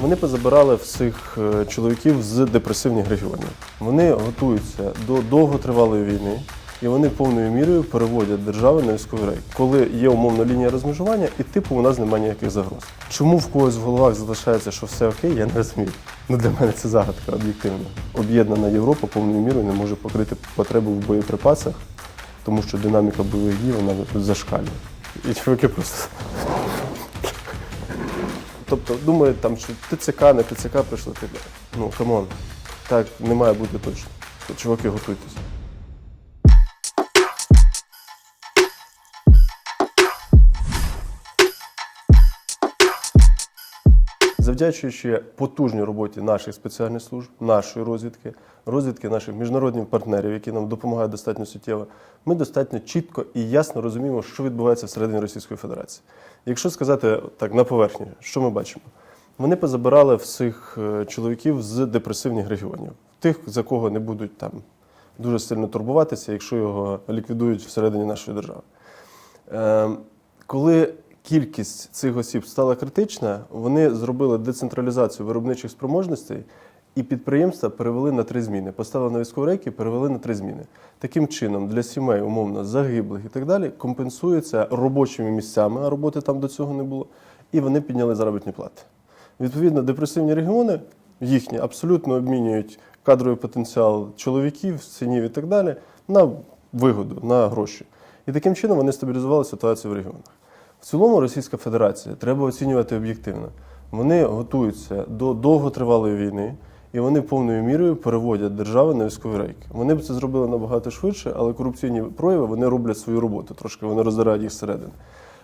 Вони позабирали всіх е, чоловіків з депресивних регіонів. Вони готуються до довготривалої війни, і вони повною мірою переводять держави на військовий рейк. Коли є умовна лінія розмежування, і типу у нас немає ніяких загроз. Чому в когось в головах залишається, що все окей, я не розумію. Ну для мене це загадка об'єктивна. Об'єднана Європа повною мірою не може покрити потребу в боєприпасах, тому що динаміка бойових дій вона зашкалює. І чоловіки просто Тобто думають, там, що ТЦК, не ТЦК прийшли тебе. Ну, камон, так не має бути точно. Чуваки, готуйтесь. Завдячуючи потужній роботі наших спеціальних служб, нашої розвідки, розвідки наших міжнародних партнерів, які нам допомагають достатньо суттєво, ми достатньо чітко і ясно розуміємо, що відбувається всередині Російської Федерації. Якщо сказати так на поверхні, що ми бачимо? Вони позабирали всіх е, чоловіків з депресивних регіонів, тих, за кого не будуть там дуже сильно турбуватися, якщо його ліквідують всередині нашої держави. Е, Коли кількість цих осіб стала критична, вони зробили децентралізацію виробничих спроможностей і підприємства перевели на три зміни. Поставили на військові рейки, перевели на три зміни. Таким чином, для сімей, умовно, загиблих і так далі, компенсується робочими місцями, а роботи там до цього не було, і вони підняли заробітні плати. Відповідно, депресивні регіони їхні абсолютно обмінюють кадровий потенціал чоловіків, синів і так далі на вигоду, на гроші. І таким чином вони стабілізували ситуацію в регіонах. Цілому Російська Федерація треба оцінювати об'єктивно. Вони готуються до довготривалої війни, і вони повною мірою переводять держави на військові рейки. Вони б це зробили набагато швидше, але корупційні прояви вони роблять свою роботу. Трошки вони роздирають їх зсередини.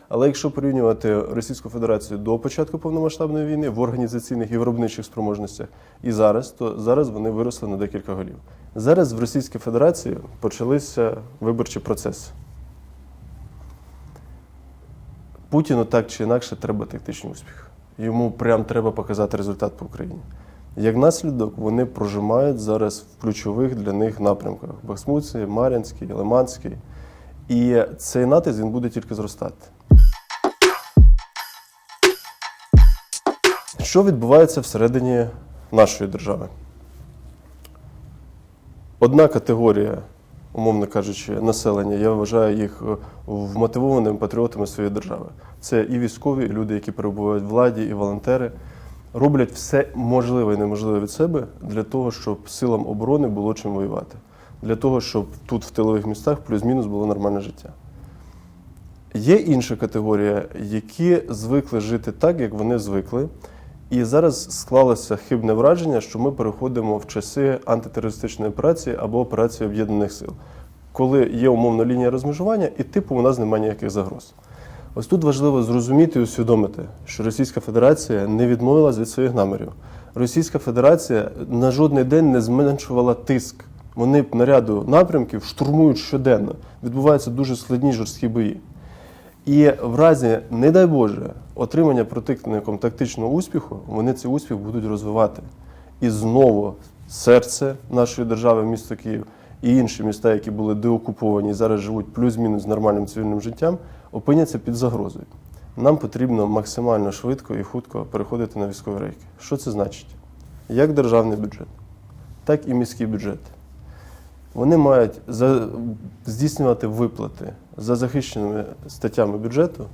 Але якщо порівнювати Російську Федерацію до початку повномасштабної війни в організаційних і виробничих спроможностях і зараз, то зараз вони виросли на декілька голів. Зараз в Російській Федерації почалися виборчі процеси. Путіну так чи інакше треба тактичний успіх. Йому прям треба показати результат по Україні. Як наслідок, вони прожимають зараз в ключових для них напрямках: Бахмутський, Мар'янський, Лиманський. І цей натиск він буде тільки зростати. Що відбувається всередині нашої держави? Одна категорія, умовно кажучи, населення, я вважаю їх е, вмотивованими патріотами своєї держави. Це і військові, і люди, які перебувають в владі, і волонтери, роблять все можливе і неможливе від себе для того, щоб силам оборони було чим воювати, для того, щоб тут, в тилових містах, плюс-мінус було нормальне життя. Є інша категорія, які звикли жити так, як вони звикли. І зараз склалося хибне враження, що ми переходимо в часи антитерористичної операції або операції об'єднаних сил, коли є умовна лінія розмежування, і типу у нас немає ніяких загроз. Ось тут важливо зрозуміти і усвідомити, що Російська Федерація не відмовилась від своїх намірів. Російська Федерація на жодний день не зменшувала тиск. Вони наряду напрямків штурмують щоденно. Відбуваються дуже складні жорсткі бої. І в разі, не дай Боже, отримання противником тактичного успіху, вони цей успіх будуть розвивати. І знову серце нашої держави, місто Київ, і інші міста, які були деокуповані і зараз живуть плюс-мінус нормальним цивільним життям, опиняться під загрозою. Нам потрібно максимально швидко і хутко переходити на військові рейки. Що це значить? Як державний бюджет, так і міський бюджет. Вони мають за- здійснювати виплати за захищеними статтями бюджету,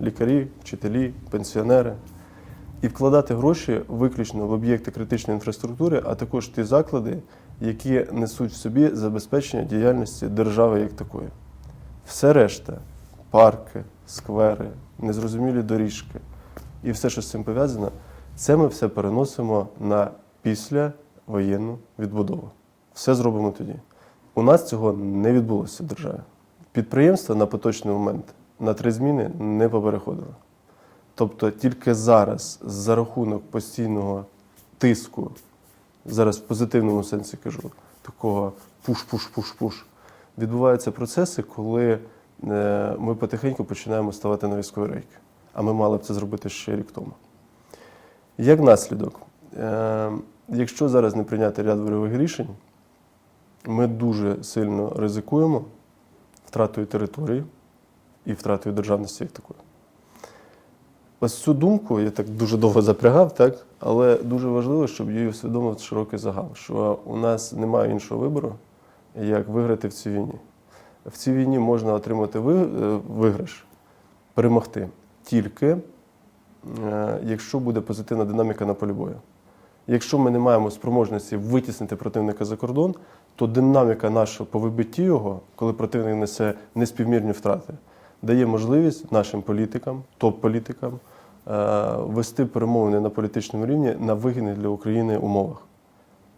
лікарі, вчителі, пенсіонери, і вкладати гроші виключно в об'єкти критичної інфраструктури, а також ті заклади, які несуть в собі забезпечення діяльності держави як такої. Все решта парки, сквери, незрозумілі доріжки і все, що з цим пов'язано, це ми все переносимо на післявоєнну відбудову. Все зробимо тоді. У нас цього не відбулося в державі. Підприємства на поточний момент на три зміни не попереходили. Тобто тільки зараз, за рахунок постійного тиску, зараз в позитивному сенсі кажу, такого пуш-пуш-пуш-пуш, відбуваються процеси, коли е, ми потихеньку починаємо ставати на військові рейки. А ми мали б це зробити ще рік тому. Як наслідок, е, якщо зараз не прийняти ряд вольових рішень, ми дуже сильно ризикуємо втратою території і втратою державності як такої. ось цю думку я так дуже довго запрягав, так? але дуже важливо, щоб її усвідомив широкий загал, що у нас немає іншого вибору, як виграти в цій війні. В цій війні можна отримати е, виграш, перемогти тільки, е, якщо буде позитивна динаміка на полі бою. Якщо ми не маємо спроможності витіснити противника за кордон, то динаміка наша по вибитті його, коли противник несе неспівмірні втрати, дає можливість нашим політикам, топ-політикам е, вести перемовини на політичному рівні на вигідних для України умовах.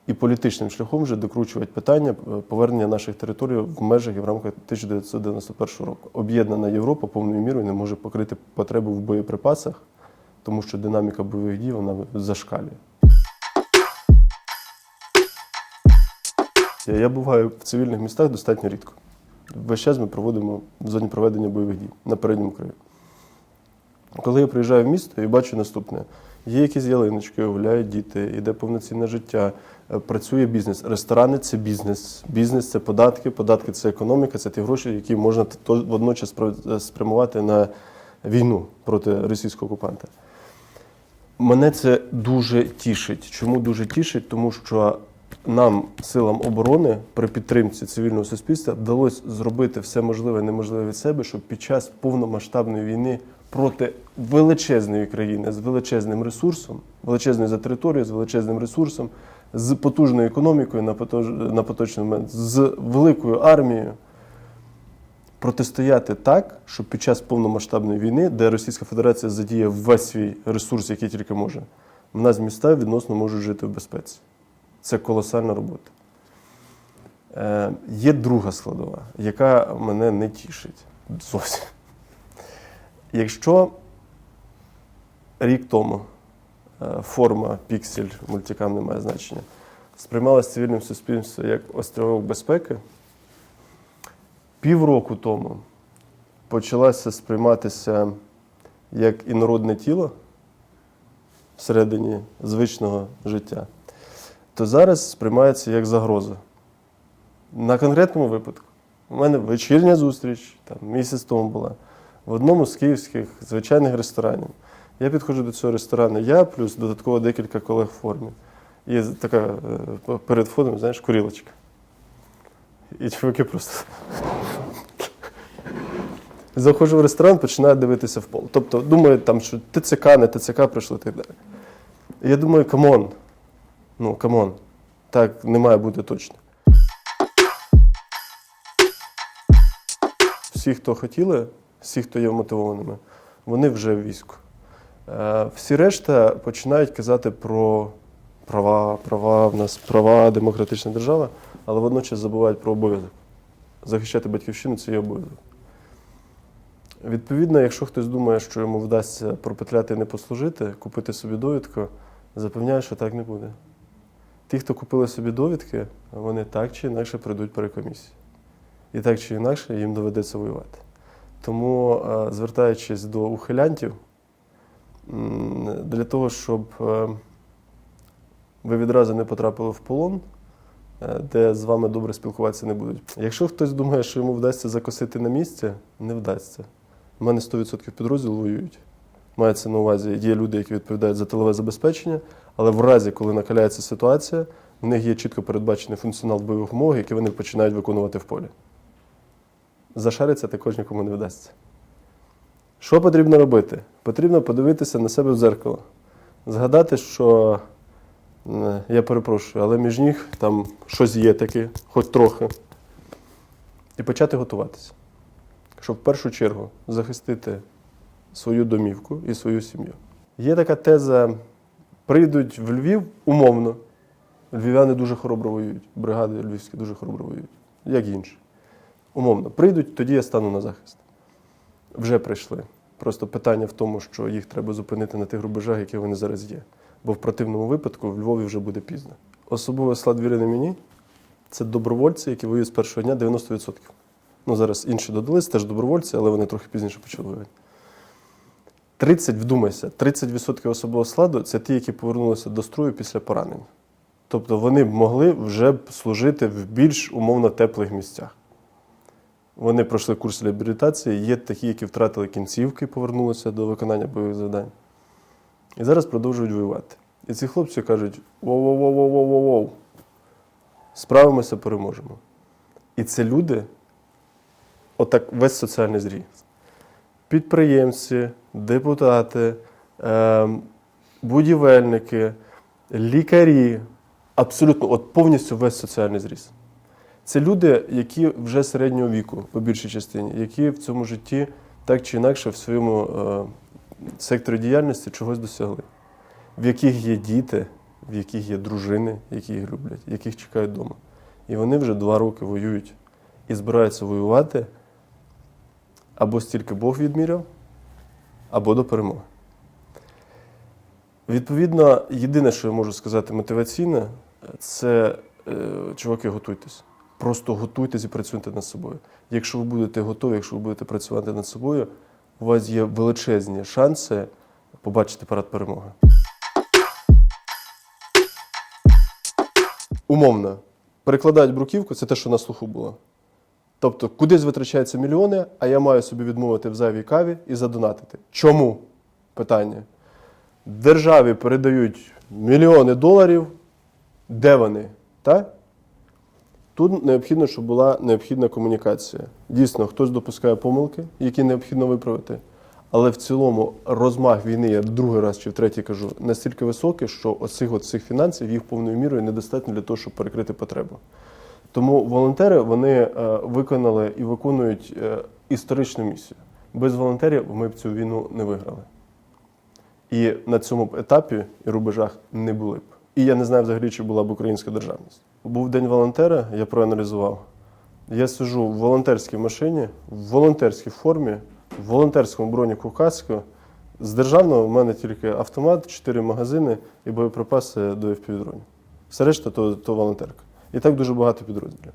І політичним шляхом вже докручувати питання е, повернення наших територій в межах і в рамках 1991 року. Об'єднана Європа повною мірою не може покрити потребу в боєприпасах, тому що динаміка бойових дій вона зашкалює. Я буваю в цивільних містах достатньо рідко. Весь час ми проводимо в зоні проведення бойових дій на передньому краю. Коли я приїжджаю в місто і бачу наступне: є якісь ялиночки, гуляють діти, іде повноцінне життя, е, працює бізнес. Ресторани це бізнес. Бізнес це податки, податки це економіка, це ті гроші, які можна водночас спрямувати на війну проти російського окупанта. Мене це дуже тішить. Чому дуже тішить? Тому що нам, силам оборони, при підтримці цивільного суспільства, вдалося зробити все можливе і неможливе від себе, щоб під час повномасштабної війни проти величезної країни з величезним ресурсом, величезною за територією, з величезним ресурсом, з потужною економікою на потож- на поточний момент, з великою армією. Протистояти так, щоб під час повномасштабної війни, де Російська Федерація задіє весь свій ресурс, який тільки може, в нас міста відносно можуть жити в безпеці. Це колосальна робота. Е, є друга складова, яка мене не тішить зовсім. Якщо рік тому е, форма піксель мультикам не має значення, сприймалася цивільним суспільством як острівок безпеки, півроку тому почалася сприйматися як інородне тіло всередині звичного життя, то зараз сприймається як загроза. На конкретному випадку. У мене вечірня зустріч, там місяць тому була, в одному з київських звичайних ресторанів. Я підходжу до цього ресторану, я плюс додатково декілька колег в формі. І така е, перед входом, знаєш, курілочка. І чуваки просто. Заходжу в ресторан, починаю дивитися в пол. Тобто думаю, там, що ТЦК, не ТЦК пройшли і так далі. І я думаю, камон. Ну, камон. Так не має бути точно. Всі, хто хотіли, всі, хто є мотивованими, вони вже в війську. Е, Всі решта починають казати про права, права, в нас права, демократична держава, але водночас забувають про обов'язок. Захищати батьківщину це є обов'язок. Відповідно, якщо хтось думає, що йому вдасться пропетляти і не послужити, купити собі довідку, запевняю, що так не буде. Ті, хто купили собі довідки, вони так чи інакше пройдуть перекомісію. І так чи інакше їм доведеться воювати. Тому, е, звертаючись до ухилянтів, для того, щоб е, ви відразу не потрапили в полон, е, де з вами добре спілкуватися не будуть. Якщо хтось думає, що йому вдасться закосити на місці, не вдасться. У мене 100% підрозділу воюють. Мається на увазі, є люди, які відповідають за тилове забезпечення, але в разі, коли накаляється ситуація, в них є чітко передбачений функціонал бойових умов, який вони починають виконувати в полі. Зашариться також нікому не вдасться. Що потрібно робити? Потрібно подивитися на себе в дзеркало, згадати, що я перепрошую, але між ніг там щось є таке, хоч трохи, і почати готуватися. Щоб в першу чергу захистити свою домівку і свою сім'ю. Є така теза: прийдуть в Львів умовно. Львів'яни дуже хоробро воюють, бригади львівські дуже хоробро воюють, як інші. Умовно, прийдуть, тоді я стану на захист. Вже прийшли. Просто питання в тому, що їх треба зупинити на тих рубежах, які вони зараз є. Бо в противному випадку в Львові вже буде пізно. Особливо склад віри на мені це добровольці, які воюють з першого дня 90%. Ну, зараз інші додались, теж добровольці, але вони трохи пізніше почали воювати. 30, вдумайся, 30% особового складу це ті, які повернулися до строю після поранень. Тобто вони б могли вже б служити в більш умовно теплих місцях. Вони пройшли курс реабілітації. Є такі, які втратили кінцівки, повернулися до виконання бойових завдань. І зараз продовжують воювати. І ці хлопці кажуть: воу-воу-воу-воу-воу-воу. Справимося, переможемо. І це люди, отак весь соціальний зріз. Підприємці, депутати, ем, будівельники, лікарі, абсолютно от повністю весь соціальний зріз. Це люди, які вже середнього віку, по більшій частині, які в цьому житті так чи інакше в своєму е, секторі діяльності чогось досягли, в яких є діти, в яких є дружини, які їх люблять, яких чекають вдома. І вони вже два роки воюють і збираються воювати або стільки Бог відміряв, або до перемоги. Відповідно, єдине, що я можу сказати мотиваційне, це е, чуваки, готуйтесь. Просто готуйтесь і працюйте над собою. Якщо ви будете готові, якщо ви будете працювати над собою, у вас є величезні шанси побачити парад перемоги. Умовно, перекладають бруківку це те, що на слуху було. Тобто, кудись витрачаються мільйони, а я маю собі відмовити в зайвій каві і задонатити. Чому? Питання. Державі передають мільйони доларів. Де вони? Так? Тут необхідно, щоб була необхідна комунікація. Дійсно, хтось допускає помилки, які необхідно виправити. Але в цілому розмах війни, я другий раз чи втретій кажу, настільки високий, що оцих всіх фінансів їх повною мірою недостатньо для того, щоб перекрити потребу. Тому волонтери вони е, виконали і виконують е, історичну місію. Без волонтерів ми б цю війну не виграли. І на цьому етапі і рубежах не були б. І я не знаю взагалі, чи була б українська державність. Був день волонтера, я проаналізував. Я сиджу в волонтерській машині, в волонтерській формі, в волонтерському броніку каску. З державного в мене тільки автомат, чотири магазини і боєприпаси до FPV-дронів. Все решта то, то волонтерка. І так дуже багато підрозділів.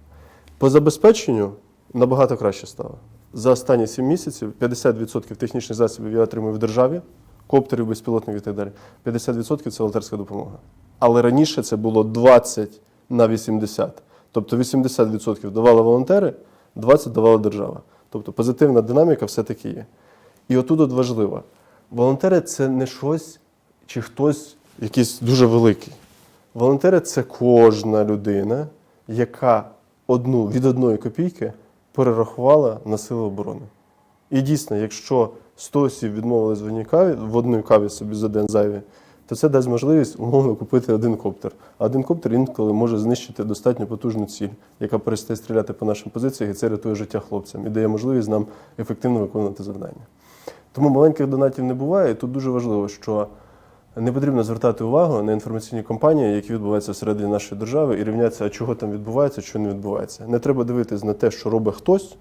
По забезпеченню набагато краще стало. За останні 7 місяців 50% технічних засобів я отримую в державі, коптерів, безпілотників і так далі. 50% це волонтерська допомога. Але раніше це було 20 на 80. Тобто 80% давали волонтери, 20% давала держава. Тобто позитивна динаміка все-таки є. І отут от важливо. Волонтери це не щось чи хтось якийсь дуже великий. Волонтери це кожна людина, яка одну від одної копійки перерахувала на сили оборони. І дійсно, якщо 100 осіб відмовились в одній каві, в одній каві собі за день зайві, то це дасть можливість умовно купити один коптер. А один коптер інколи може знищити достатньо потужну ціль, яка перестає стріляти по нашим позиціях, і це рятує життя хлопцям і дає можливість нам ефективно виконувати завдання. Тому маленьких донатів не буває, і тут дуже важливо, що не потрібно звертати увагу на інформаційні кампанії, які відбуваються всередині нашої держави, і рівнятися, а чого там відбувається, що не відбувається. Не треба дивитись на те, що робить хтось.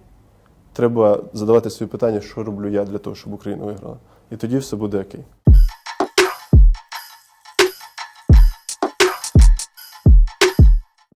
Треба задавати собі питання, що роблю я для того, щоб Україна виграла. І тоді все буде окей.